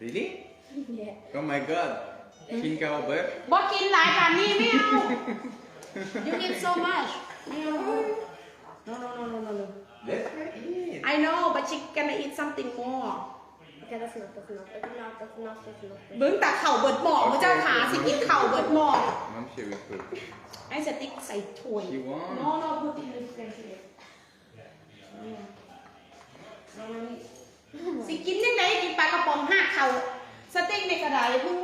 Really? Yeah. Oh my god. King Albert. บอกกินหลายแบบนี้ไม่เอา you eat so much ไม่เอา no no no no no no Let her eat. I know but she gonna eat something more Okay, that's enough, that's enough, that's enough, that's enough, that's enough. เบิ้งแต่เข่าเบิดหมอกพระเจ้าขาสิกินเข่าเบิดหมอก Mom, she will cook. ไอ้สติ๊กใส่ถ้วย She won't. no no put in the refrigerator เนี่ยเอามานี่สิกินยังไงกินปลากระป๋อง ห้าเข่าสติ๊กในกระดาษพึ่ง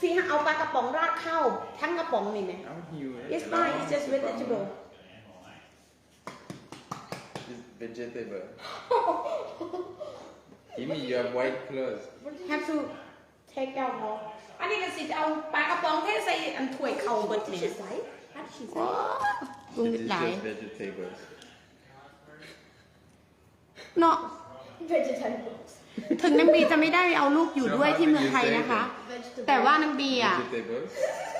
สิเอาปลากระป๋องราดข้าวทั้งกระป๋องนี่ไหม I'm here. It's fine, it's just vegetable. It's vegetable. Timmy, you have white clothes. have to take out more อันนี้ก็สิเอาปลากระป๋องเทใส่อันถ้วยเข่าเบิด What เนี่ did ย she say? How did she ว้า say? กุ้ง It นิด is หลาย just vegetables. เนาะ Vegetables. ถึงนางบีจะไม่ได้เอาลูกอยู่ด้วยที่เมืองไทยนะคะ Vegetables. แต่ว่านางบีอะ Vegetables.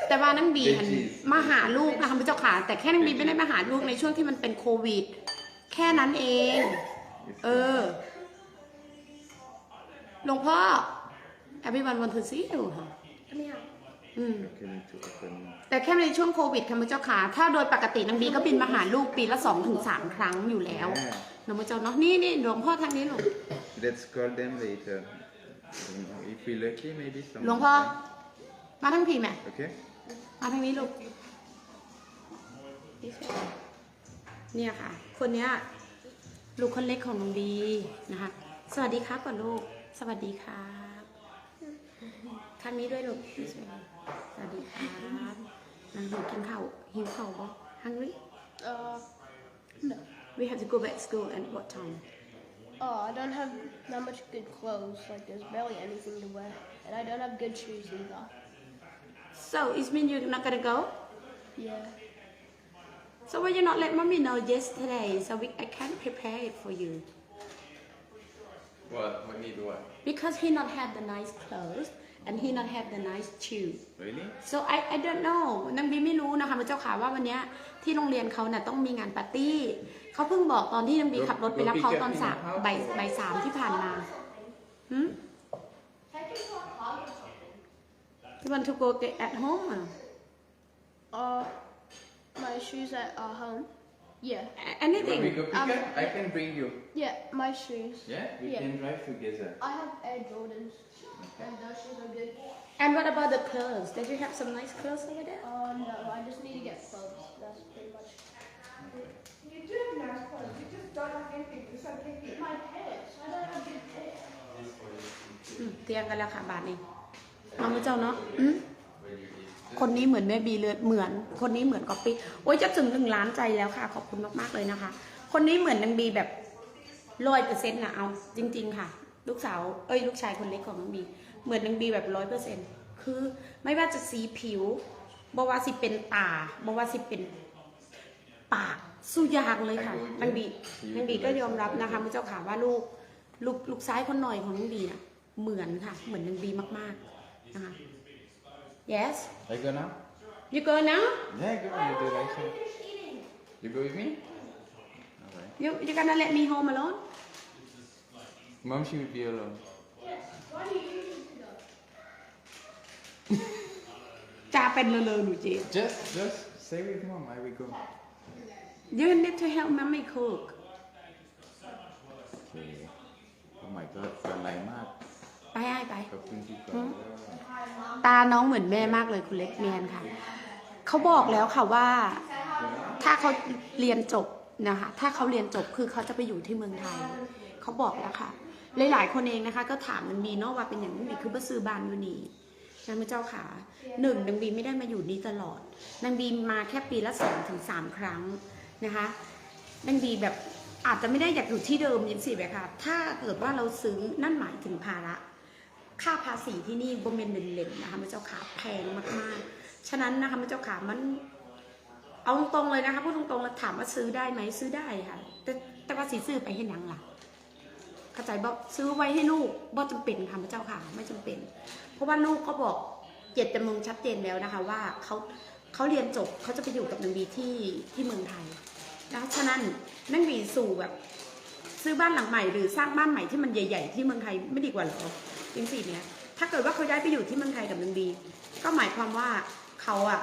แต่ว่านางบีหัน Veggies มาหาลูกนะคะพระเจ้าค่ะ แต่แค่นางบีไม่ได้มาหาลูกในช่วงที่มันเป็นโควิด แค่นั้นเอง It's เออ หลวงพ่อ everyone want to see you ค่ะ Come here. อืม Okay, need to open. แต่แค่ในช่วงโควิดค่ะพระเจ้าค่ะ ถ้าโดยปกตินางบีก็บินมาหาลูกปีละสองถึงสามครั้งอยู่แล้ว Yeah. นะพระเจ้าเนาะนี่นี่หลวงพ่อทางนี้หลวง Let's call them later. You know, If we lucky, maybe some. หลวงพ่อ มาทั้งพีแม่ Okay. มาทางนี้ลูก เนี่ยค่ะ คนเนี้ยลูกคนเล็กของน้องบีนะคะ สวัสดีครับก่อนลูก สวัสดีครับทางนี้ด้วยลูก สวัสดีครับนางหิวกินข้าวหิวข้าวบ่ hungry Uh, no. We have to go back to school at what time Oh, I don't have that much good clothes. Like, there's barely anything to wear. And I don't have good shoes either. so it mean you're not gonna go Yeah. so why you not let mommy know yesterday so we I can prepare it for you What? What need what? because he not have the nice clothes and he not have the nice shoes Really? so I I don't know นางบีไม่รู้นะคะพระเจ้าค่ะว่าวันเนี้ยที่โรงเรียนเขาน่ะต้องมีงานปาร์ตี้ เขาเพิ่งบอกตอนที่นางบีขับรถไปรับเขาตอนสามบ่ายบ่ายสามที่ผ่านมาหืม You want to go get at home อะ Uh, my shoes at uh, home. Yeah. A- You want anything me go pick Um, up? I can bring you. Yeah, my shoes. Yeah? We Yeah. can drive together. I have Air Jordans. And those shoes are good. and what about the clothes did you have some nice clothes over there Uh, no, I just need to get clothes. That's pretty much. You do have nice clothes, you just don't have anything, you're so picky. My pets. I don't have good pants. อืมเตียมกันแล้วค่ะบาทนี้น้องพระเจ้าเนาะอืมคนนี้เหมือนแม่บีเลยเหมือน คนนี้เหมือนก๊อปปี้โอ้ยจะถึงหนึ่งล้านใจแล้วค่ะ ขอบคุณมากๆเลยนะคะ คนนี้เหมือนนางบีแบบร้อยเปอร์เซ็นต์นะเอา จริง ๆ ค่ะ ลูกสาวเอ้ยลูกชายคนเล็กของนางบี เหมือนนางบีแบบร้อยเปอร์เซ็นต์คือไม่ว่าจะสีผิวบอกว่าสิเป็นตาบอกว่าสิเป็นปาก สู้ยางเลยค่ะนางบีนางบีก็ยอมรับนะคะพระเจ้าค่ะว่าลูกลูกลูกซ้ายคนหน่อยของนางบีน่ะเหมือนค่ะ เหมือนนางบีมากๆนะคะ yes I go now? you go now Yeah, go. You do like so. You go with me? Alright. you you gonna let me home alone Mom, she will be alone. จะเป็นเลอๆหนูจี Just, just stay with mom. I will go. You need to help mommy cook Okay. Oh my god, สไลมากไปไอ้ไป ขอบคุณที่ก่อนตาน้องเหมือนแม่มากเลยคุณเล็กแมนค่ะ เขาบอกแล้วค่ะว่า ถ้าเขาเรียนจบนะคะ ถ้าเขาเรียนจบคือเขาจะไปอยู่ที่เมืองไทย เขาบอกแล้วค่ะ หลายๆคนเองนะคะ ก็ถามมันมีเนาะว่าเป็นอย่างนี้คือบ้าซื้อบานอยู่นี่นะพระเจ้าค่ะหนึ่งนางบีไม่ได้มาอยู่นี่ตลอดนางบีมาแค่ปีละสองถึงสามครั้ง นะคะนางบีแบบอาจจะไม่ได้อยากอยู่ที่เดิมย่างสิแบบค่ะ ถ้าเกิดว่าเราซื้อนั่นหมายถึงภาระ ค่าภาษีที่นี่บ่เมนเล่นๆนะคะพระเจ้าค่ะแพงมากๆ ฉะนั้นนะคะพระเจ้าค่ะมัน เอาตรงๆเลยนะคะพูดตรงๆแล้วถามว่าซื้อได้ไหมซื้อได้ค่ะ แต่แต่ว่าสีซื้อไปให้นังล่ะเข้าใจบอกซื้อไว้ให้ลูกบ่จำเป็นค่ะพระเจ้าค่ะไม่จำเป็น เพราะว่าลูกก็บอกเจตจำนงชัดเจนแล้วนะคะ ว่าเขาเขาเรียนจบเขาจะไปอยู่กับนางบีที่ที่เมืองไทย นะฉะนั้นนางบีสู่แบบ ซื้อบ้านหลังใหม่หรือสร้างบ้านใหม่ที่มันใหญ่ ๆ ที่เมืองไทยไม่ดีกว่าเหรอจริงสิเนี่ยถ้าเกิดว่าเขาย้ายไปอยู่ที่เมืองไทยกับนางบีก็หมายความว่าเขาอะ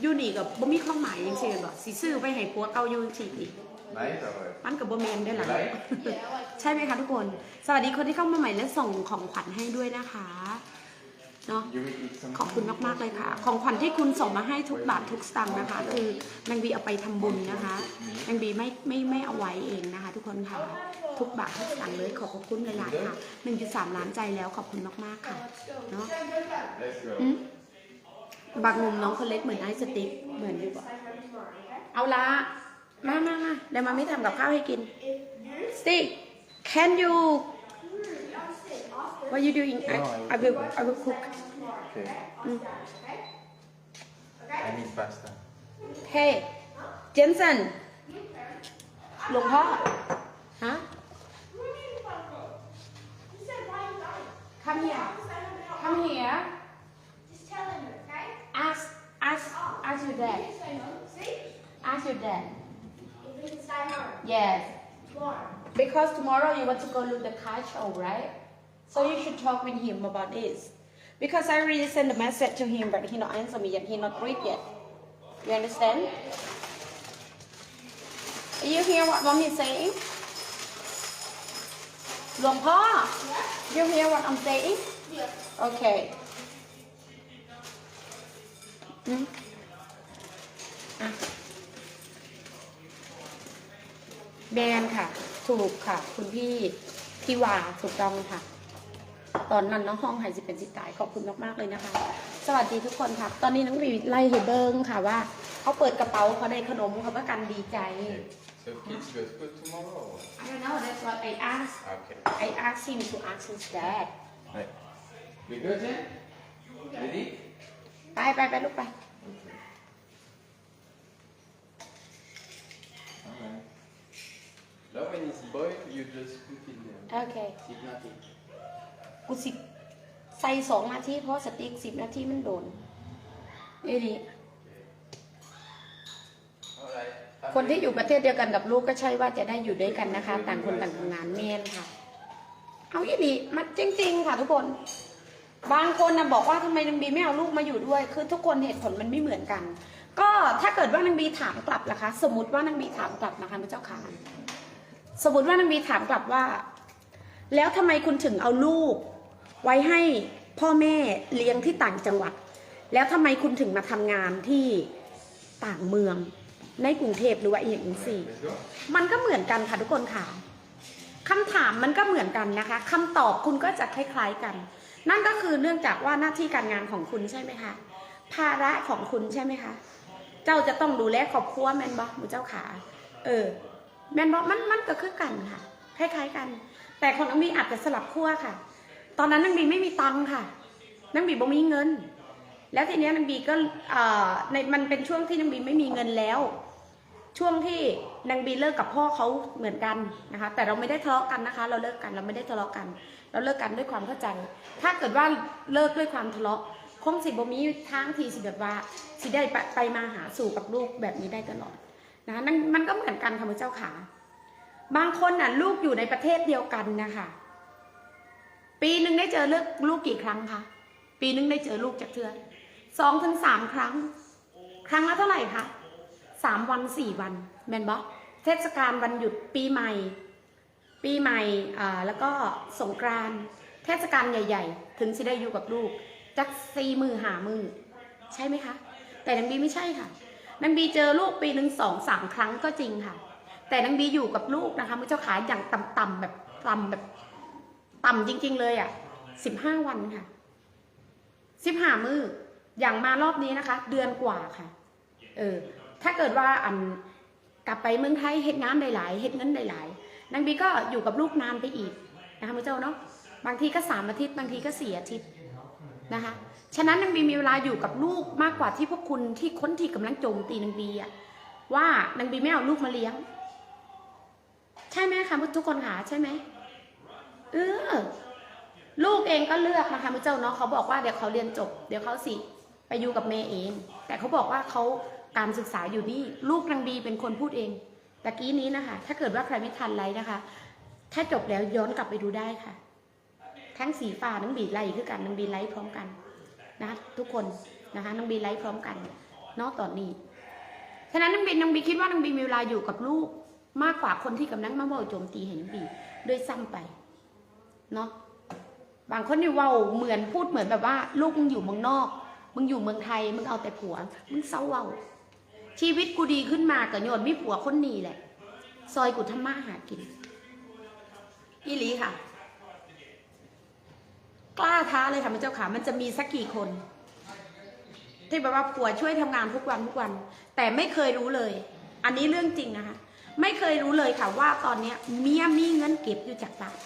อยู่นี่กับบ่มีความหมายจริงๆบอกสิซื้อไปให้ผัวเก่าอยู่จริงอีก Nice, or มันกับบ่แมนได้หละไรใช่ไหมคะทุกคน สวัสดีคนที่เข้ามาใหม่และส่งของขวัญให้ด้วยนะคะ เนาะ You will eat some ขอบคุณมาก ๆ เลยค่ะ ของขวัญที่คุณส่งมาให้ทุกบาททุกสตางค์นะคะ คือนางบีเอาไปทำบุญนะคะนางบีไม่ไม่ไม่เอาไว้เองนะคะ ทุกคนค่ะ ทุกบาททุกสตางค์เลยขอบพระคุณหลายๆค่ะ1.3ล้านใจแล้วขอบคุณมาก ๆ ค่ะเนาะ Let's go. อืมบางมุมน้องคนเล็กเหมือนไอซ์สติ๊กเหมือนอยู่ปะเอาละมามามาเดี๋ยวมาไม่ทำกับข้าวให้กิน Stick can you what you doing I I will I will cook Okay. Mm. I need pasta. Hey Jensen หลวงพ่อ ฮะ Come here Come here Just tell him, okay? ask ask ask your dad See? ask your dad If he can stay home. yes Why? Because tomorrow you want to go look the car show, right? So you should talk with him about this. Because I already sent a message to him, but he not answer me yet. He not read yet. You understand? You hear what mom is saying? หลวงพ่อ You hear what I'm saying? Okay. อืมอะแบรนด์ค่ะ ถูกค่ะ คุณพี่พี่วาถูกต้องค่ะ ตอนนั้นน้องห้องหายสิเป็นสิตายขอบคุณมากๆเลยนะคะ สวัสดีทุกคนค่ะ ตอนนี้น้องบีไล่เฮเบิงค่ะว่าเขาเปิดกระเป๋าเขาได้ขนมเขาประกันดีใจ So kids go to school tomorrow. I don't know that's what I asked Okay. I asked him to ask his dad Right. We go then? Ready? ไปไปไปลูกไป Okay. Alright. Now when it's boiled, you just put it there. โอเค Keep nothing. กูสิใส่สองนาทีเพราะสติ๊กสิบนาทีมันโดนเอ้ดิ Alright. คนที่อยู่ประเทศเดียวกันกับลูกก็ใช่ว่าจะได้อยู่ด้วยกันนะคะ ต่างคนต่างทำงานเมนค่ะ เอาอีดีมันจริง ๆ ค่ะทุกคน บางคนนะบอกว่าทำไมนางบีไม่เอาลูกมาอยู่ด้วย คือทุกคนเหตุผลมันไม่เหมือนกัน ก็ถ้าเกิดว่านางบีถามกลับล่ะคะ สมมติว่านางบีถามกลับนะคะพระเจ้าค่ะสมมติว่านางบีถามกลับว่า แล้วทำไมคุณถึงเอาลูก ไว้ให้พ่อแม่เลี้ยงที่ต่างจังหวัด แล้วทำไมคุณถึงมาทำงานที่ต่างเมือง ในกรุงเทพหรือว่าอย่างนี้สิ Let's go. มันก็เหมือนกันค่ะทุกคนค่ะคำถามมันก็เหมือนกันนะคะคำตอบคุณก็จะคล้าย ๆกัน นั่นก็คือเนื่องจากว่าหน้าที่การงานของคุณใช่ไหมคะภาระของคุณใช่ไหมคะเจ้าจะต้องดูแลครอบครัวแมนบอมูเจ้าขา เออ แมนบอมันมันก็คือกันค่ะ คล้าย ๆ กัน แต่ของน้องบีอาจจะสลับขั้วค่ะ ตอนนั้นนางบีไม่มีตังค่ะนางบีบ่มีเงิน แล้วทีเนี้ยนางบีก็ในมันเป็นช่วงที่นางบีไม่มีเงินแล้ว ช่วงที่นางบีเลิกกับพ่อเขาเหมือนกันนะคะ แต่เราไม่ได้ทะเลาะกันนะคะ เราเลิกกันเราไม่ได้ทะเลาะกัน เราเลิกกันด้วยความเข้าใจ ถ้าเกิดว่าเลิกด้วยความทะเลาะคงสิบ่มีทางทีสิแบบว่าสิได้ไปมาหาสู่กับลูกแบบนี้ได้ตลอดนะคะนั่นมันก็เหมือนกันค่ะมือเจ้าขา บางคนน่ะลูกอยู่ในประเทศเดียวกันนะคะปีหนึ่งได้เจอเลือกลูกกี่ครั้งคะปีหนึ่งได้เจอลูกจากเทือนสองถึงสามครั้ง ครั้งละเท่าไหร่คะสามวันสี่วันแมนบอเทศกาลวันหยุดปีใหม่ ปีใหม่แล้วก็สงกรานเทศกาลใหญ่ ๆ ถึงสิได้อยู่กับลูกจักสี่มือหามือใช่ไหมคะ แต่นางบีไม่ใช่ค่ะนางบีเจอลูกปีหนึ่งสองสามครั้งก็จริงค่ะ แต่นางบีอยู่กับลูกนะคะมือเจ้าขาอย่างต่ำๆแบบต่ำแบบ ต่ำจริง ๆ เลยอะสิบห้าวันค่ะสิบห้ามืออย่างมารอบนี้นะคะ เดือนกว่าค่ะ เออ ถ้าเกิดว่าอันกลับไปเมืองไทยเฮ็ดงานหลายเฮ็ดเงินหลายนางบีก็อยู่กับลูกนานไปอีกนะคะมือเจ้าเนาะบางทีก็สามอาทิตย์บางทีก็สี่อาทิตย์นะคะ ฉะนั้นนางบีมีเวลาอยู่กับลูกมากกว่าที่พวกคุณที่ค้นที่กำลังโจมตีนางบีอะว่านางบีไม่เอาลูกมาเลี้ยง ใช่ไหมคะทุกคนค่ะใช่ไหมเออลูกเองก็เลือกนะคะมือเจ้าเนาะเขาบอกว่าเดี๋ยวเขาเรียนจบ เดี๋ยวเขาสิไปอยู่กับเมย์เอง แต่เขาบอกว่าเขาการศึกษาอยู่นี่ลูกนางบีเป็นคนพูดเองตะกี้นี้นะคะ ถ้าเกิดว่าใครไม่ทันไรนะคะ ถ้าจบแล้วย้อนกลับไปดูได้ค่ะ ทั้งสีฟ้าน้องบีไล่คือกันน้องบีไล่พร้อมกันนะทุกคนนะคะน้องบีไล่พร้อมกันนาะตอนนี้ฉะนั้นน้องบีน้องบีคิดว่าน้องบีมีเวลาอยู่กับลูก มากกว่าคนที่กำลังมาเว่าโจมตีเห็นบีด้วยซ้ำไปเนาะบางคนนี่เว่าเหมือนพูดเหมือนแบบว่า ลูกมึงอยู่เมืองนอก มึงอยู่เมืองไทย มึงเอาแต่ผัว มึงเศร้าเว้าชีวิตกูดีขึ้นมากับโยนมีผัวคนนี้แหละ ซอยกูทำมาหากินอีหลีค่ะ กล้าท้าเลยค่ะพระเจ้าค่ะ มันจะมีสักกี่คน ที่แบบว่าผัวช่วยทำงานทุกวันทุกวัน แต่ไม่เคยรู้เลย อันนี้เรื่องจริงนะคะ ไม่เคยรู้เลยค่ะว่าตอนนี้เมียมีเงินเก็บอยู่จากบ้าน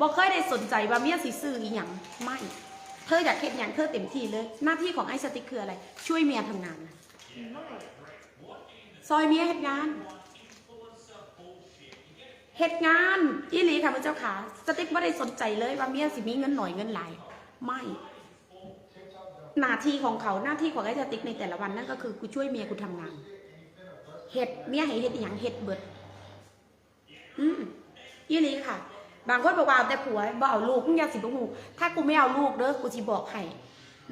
บอกเคยได้สนใจว่าเมียสิซื้ออีหยังไม่เธออยากเฮ็ดหยังเธอเต็มที่เลย หน้าที่ของไอ้สติ๊กคืออะไร ช่วยเมียทำงานนะซอยเมียเฮ็ดงานเฮ็ดงานอีหลีค่ะพระเจ้าค่ะสติ๊กไม่ได้สนใจเลยว่าเมียสิมีเงินหน่อยเงินหลายไม่ หน้าที่ของเขาหน้าที่ของไอ้สติ๊กในแต่ละวันนั่นก็คือกูช่วยเมียกูทำงาน เฮ็ดเมียให้เฮ็ดอหย่างเฮ็ดเบิด อืมอีหลีค่ะ บางคนบอกว่าเอาแต่ผัวบ่เอาลูกมึงอยากสิบ่ฮู้ถ้ากูไม่เอาลูกเด้อกูสิบอกให้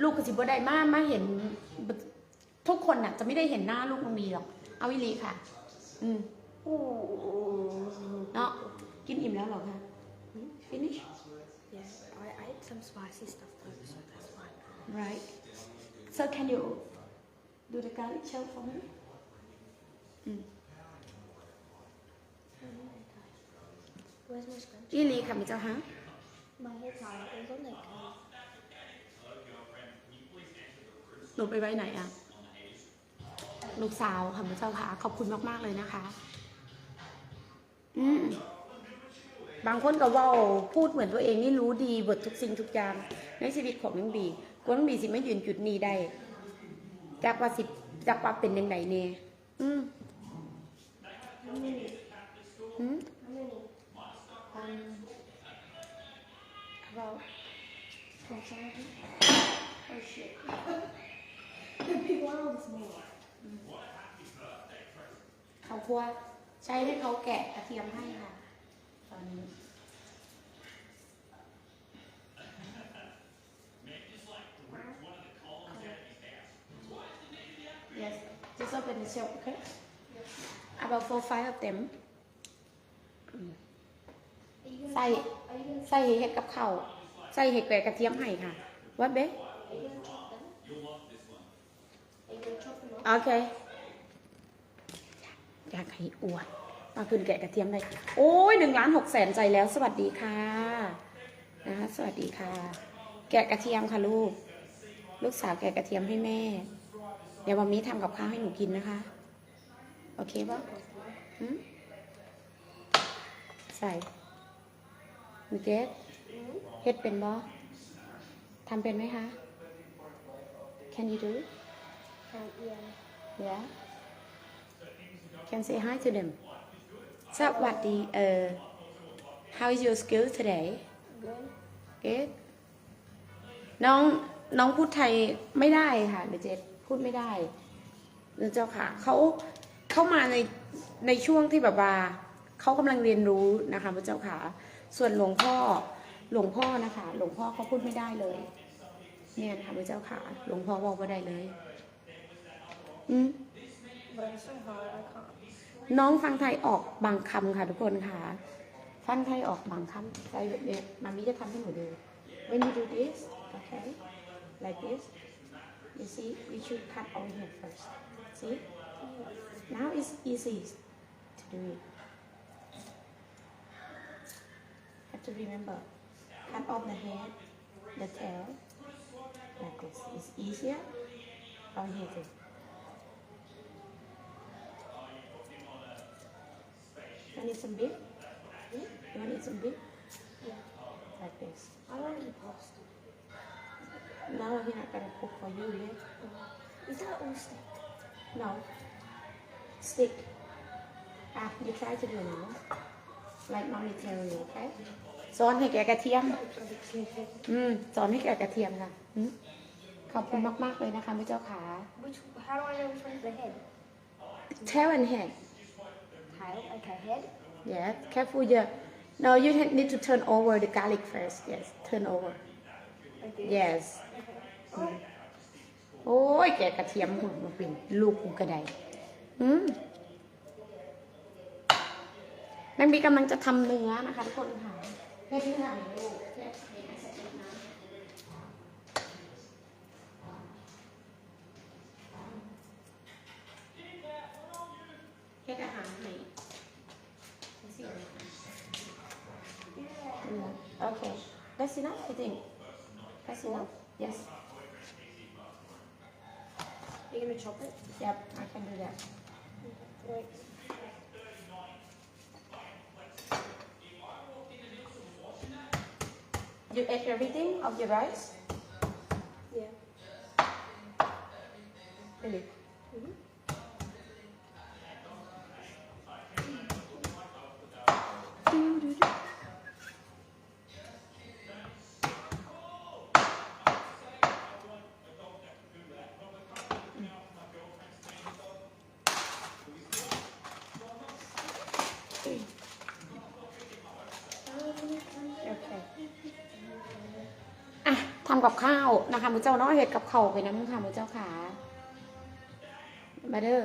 ลูกกูสิบ่ได้มามาเห็น ทุกคนน่ะ จะไม่ได้เห็นหน้าลูกน้องบีหรอก เอาอีหลีค่ะ อืมโอ้โหเนาะกินอิ่มแล้วเหรอคะ finish Yes, I, I ate some spicy stuff though, so that's fine. right so can you do the garlic shell for me อืม Where's my scrunchie? อีหลีค่ะมิเจ้าฮะ My hair tie is on there. หนูไปไว้ไหนอะลูกสาวค่ะมิเจ้าค่ะ ขอบคุณมาก ๆ เลยนะคะ อืมบางคนก็เว่าพูดเหมือนตัวเองนี่รู้ดีบททุกสิ่งทุกอย่าง ในชีวิตของน้องบีกว่าน้องบีสิไม่ยืนจุดนี้ได้จากว่าสิจากว่าเป็นยังไงเนี่ยอืม Hmm? How many? Um, about twelve thousand. Oh shit. The big one or the small one? เขาคั่วใช้ให้เขาแกะกระเทียมให้ค่ะตอนนี้ Yes, just open the shell, okay? About four, five of them. Are you gonna Say- chop- Are you gonna ใส่เห็ดกับข้าวใส่เห็ดแกะกระเทียมให้ค่ะว่าเบ๊ Are you gonna chop them? Are you gonna chop them up? โอเคอยากให้อวดมาคืนแกะกระเทียมเลยโอ้ยหนึ่งล้านหกแสนใจแล้ว สวัสดีค่ะนะคะสวัสดีค่ะ แกะกระเทียมค่ะลูก ลูกสาวแกะกระเทียมให้แม่ เดี๋ยววันนี้ทำกับข้าวให้หนูกินนะคะ โอเคปะหืมใส่หนูเกดเฮ็ดเป็นบ่ทำเป็นไหมคะ Can you do it? Um, yeah. Yeah. Can say hi to them. สวัสดีเอ่อ How is your skill today? Good. Good. น้องน้องพูดไทยไม่ได้ค่ะเดยวเจดพูดไม่ได้เจ้าค่ะเขา เข้ามาในในช่วงที่แบบว่าเขากำลังเรียนรู้นะคะพระเจ้าค่ะ ส่วนหลวงพ่อหลวงพ่อนะคะ หลวงพ่อเขาพูดไม่ได้เลย เนี่ยนะคะพระเจ้าค่ะ หลวงพ่อบอกไม่ได้เลยอืมน้องฟังไทยออกบางคำค่ะทุกคนค่ะ ฟังไทยออกบางคำใจแบบเนี้ยมามีจะทำให้หนูดู when you do this okay like this you see we should cut our hair first see now it's easy to do it have to remember cut off the head the tail like this it's easier our hair too You need some beef? You want to eat some beef? Yeah. Like this. I want to eat pasta. No, he's not gonna cook for you yet. Is that all steak? No. Stick. Ah, you try to do now. Like mommy tell you, okay? สอนให้แกะกระเทียม อืมสอนให้แกะกระเทียมค่ะอืมขอบคุณมาก ๆ เลยนะคะพี่เจ้าขา Which? How do I know which one's the head? tail and head Tail. Okay, head. yeah careful your no you need to turn over the garlic first yes turn over Like this. yes อืมโอ้ยแกกระเทียมหุ่นมาเป็นลูกกูกระได อืมแมงบีกำลังจะทำเนื้อนะคะทุกคนค่ะเฮ็ดที่ไหนลูกเฮ็ดให้ใส่น้ำเฮ็ดอาหารให้สิอืมโอเค that's enough I think that's enough yes You gonna chop it? Yep, I can do that. You ate everything of your rice? yeah. Really? ทำกับข้าวนะคะมือเจ้าเนาะเห็ดกับเข่าไปนะมึงค่ะมือเจ้าขามาเด้อ